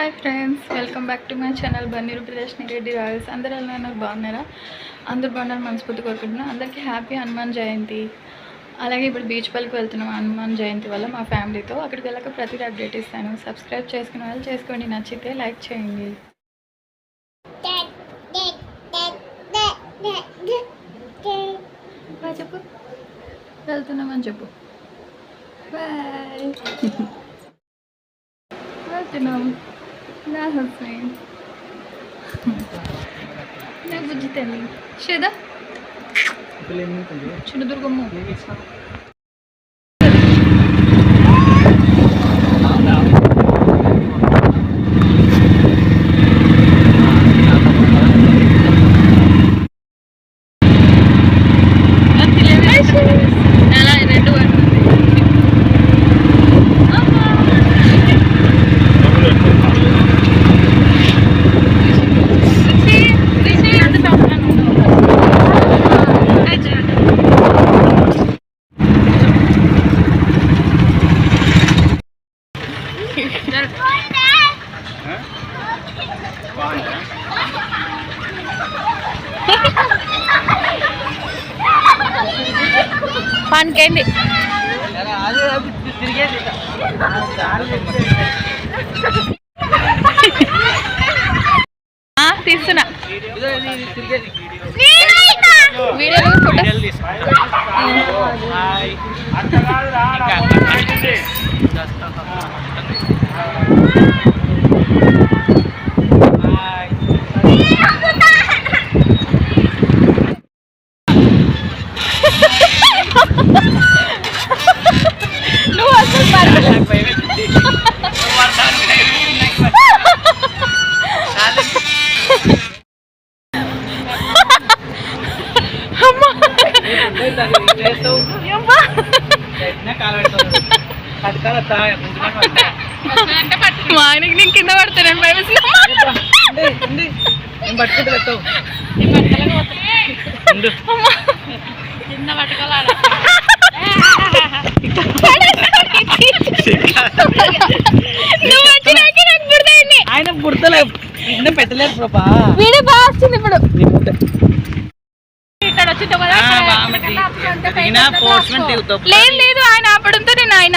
Hi friends welcome back to my channel బన్నీరు Pradarshini Reddy Royals అందరూ ఎలా ఉన్నారు? బాగున్నారా? అందరు బాగున్నారు మనస్ఫూర్తి కోరుకుంటున్నాను అందరికీ హ్యాపీ హనుమాన్ జయంతి. అలాగే ఇప్పుడు బీచ్ పల్కి వెళ్తున్నాం హనుమాన్ జయంతి వల్ల మా ఫ్యామిలీతో అక్కడికి వెళ్ళక ప్రతిదీ అప్డేట్ ఇస్తాను. సబ్స్క్రైబ్ చేసుకున్న వాళ్ళు చేసుకోండి. నచ్చితే లైక్ చేయండి. చెప్పు. వెళ్తున్నామని చెప్పు. బాయ్ వెళ్తున్నాం. না হোসেন না বুঝি তেমনি সেদা ছোট দুর্গম పనికైంది. ఆ, తీస్తున్నా. వీడియోలో ఫోటో. నువ్వు అసలు పర్లేదు మా ఆయనకి నేను కింద పడతాను భయం నువ్వు వచ్చినాక నాకు గుర్తయింది ఆయన బుడతలే నిన్న పెట్టలేరు ప్రభా వీడియో బాగా వస్తుంది ఇప్పుడు వచ్చిందో కదా. లేదు లేదు ఆయన ఆపడంతో నేను ఆయన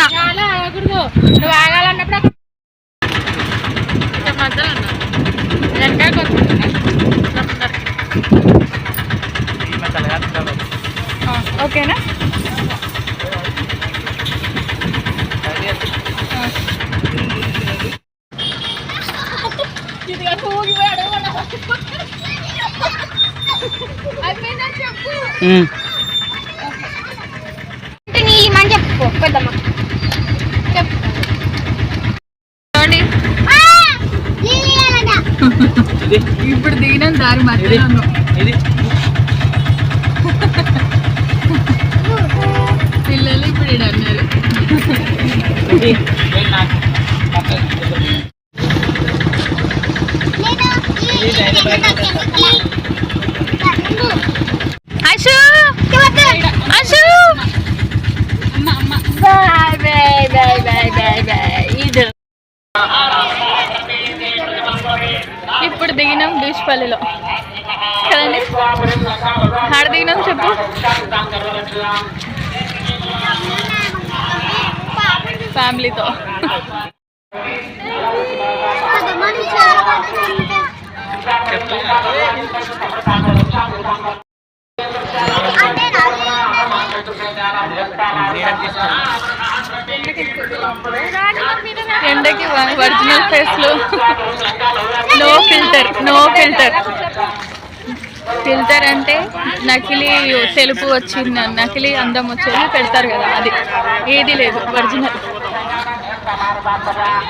నువ్వు ఆగాలన్నప్పుడు అక్కడ- ఇక్కడ మధ్యలో ఉన్నా. వెనకాలకు వస్తుంది. ఈమె తలగాడుతున్నావు. ఆ, ఓకేనా అది అది. ఆ. అయిపోయిందా చెప్పు ఉమ్. నీలిమని చెప్పుకో పెద్దమ్మ చెప్పు చూడండి ఇది ఇప్పుడు దిగిన దారి మధ్యలో పిల్లలు ఇప్పుడు అన్నారు. ఇది. ఇది నాకు. పక్కన. Ashu Ashu bye bye bye bye bye bye ఇది ఇప్పుడు దిగినాం బీచ్పల్లిలో కదండి? ఆడ దిగినాం చెప్పు. ఫ్యామిలీతో. తీసుకున్నా. ఎండకి original ఫేస్లు. No filter no filter filter అంటే నకిలీ తెలుపు వచ్చింది నకిలీ అందం వచ్చేది పెడతారు కదా అది. ఏది లేదు ఒరిజినల్.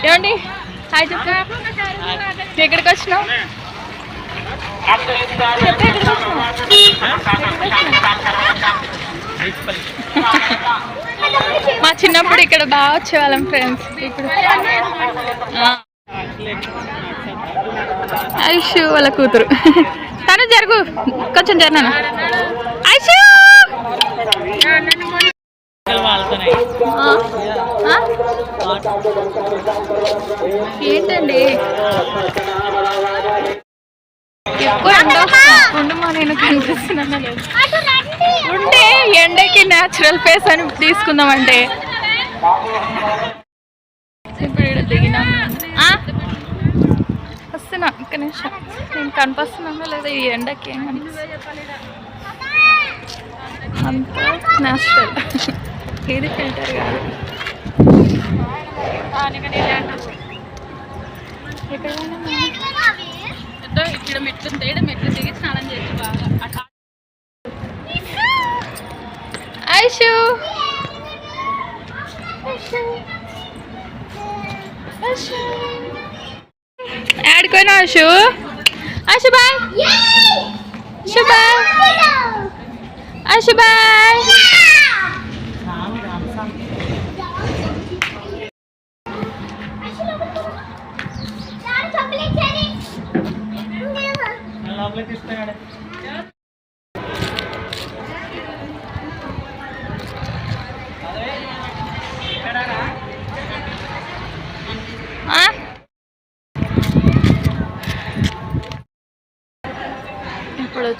ఏమండి? హాయ్ చెప్పు. ఎక్కడికి వచ్చినావు? చెప్పు ఎక్కడికి వచ్చినావు? మా చిన్నప్పుడు ఇక్కడ బాగా వచ్చేవాళ్ళం ఫ్రెండ్స్. ఇప్పుడు. ఐషు వాళ్ళ కూతురు. తను జరుగు. కొంచెం జరనా ఐషు? ఏంటండి? ఎక్కువ. ఉండమా నేను కనిపిస్తున్నాను. ఉంటే ఎండకి న్యాచురల్ ఫేస్ అని తీసుకుందామంటే. ఇప్పుడు ఈడ వస్తున్నా ఒక్క నిమిషం. నేను కనిపిస్తున్నాను లేదా ఈ ఎండకి ఏం అంత న్యాచురల్ ఇది ఫిల్టర్ కాదు. ఎక్కడ ఇక్కడ మెట్లు ఉంటాయి మెట్లు దిగి స్నానం చేయొచ్చు బాగా అట్లా Aishu ఆడుకోనా Aishu Aishu bye Aishu bye Aishu bye లోపలికి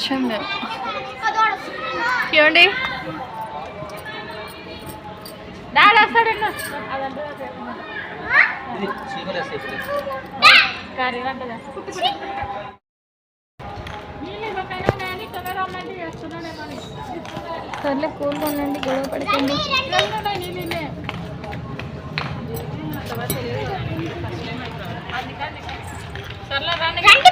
ఇప్పుడు వచ్చాం మేము ఏమండి సర్లే కూల్గా ఉండండి గొడవ పడుతుంది రండి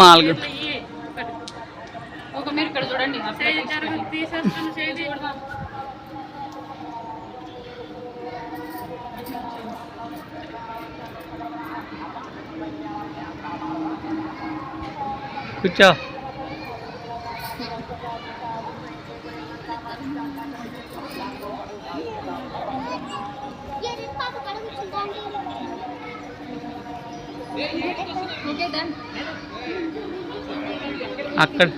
నాలుగు. ఒక మీరు ఇక్కడ చూడండి కూర్చో. ओके आकर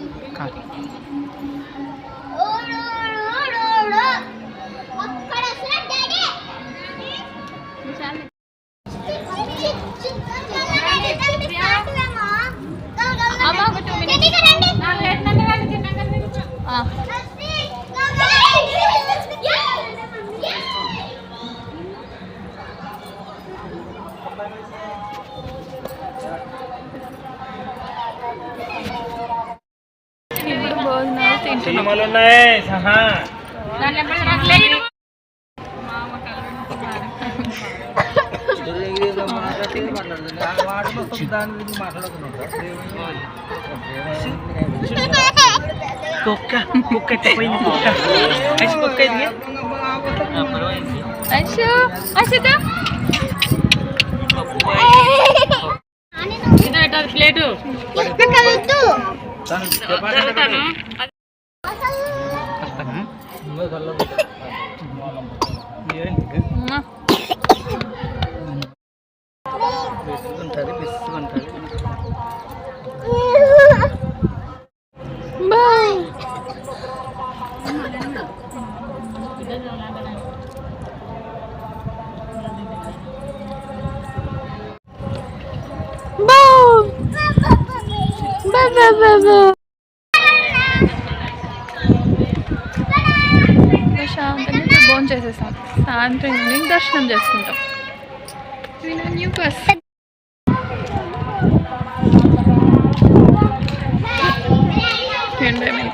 కుక్క కుక్క పోయింది కుక్క ఐసు కుక్క ఇది Aishu ఐషుత plate బిస్సుకుంటుంది bye bye bye ప్రశాంతంగా భోజనం చేసేసాం సాయంత్రం ఈవినింగ్ దర్శనం చేసుకుంటాం న్యూ బస్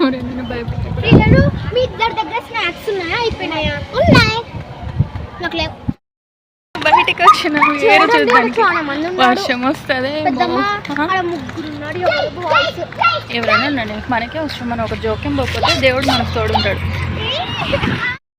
పిల్లలు మీ ఇద్దరి దగ్గర స్నాక్స్ ఉన్నాయా? అయిపోయినాయా? ఉన్నాయి. నాకు లేవు. బయటికి వచ్చిన వేరే చూడడానికి చాలా మంది ఉన్నారు. వర్షం వస్తుంది ఎవరైనా ఉండండి మనకే అవసరం మనం ఒక జోక్యం పోకపోతే దేవుడు మనకు తోడుంటాడు.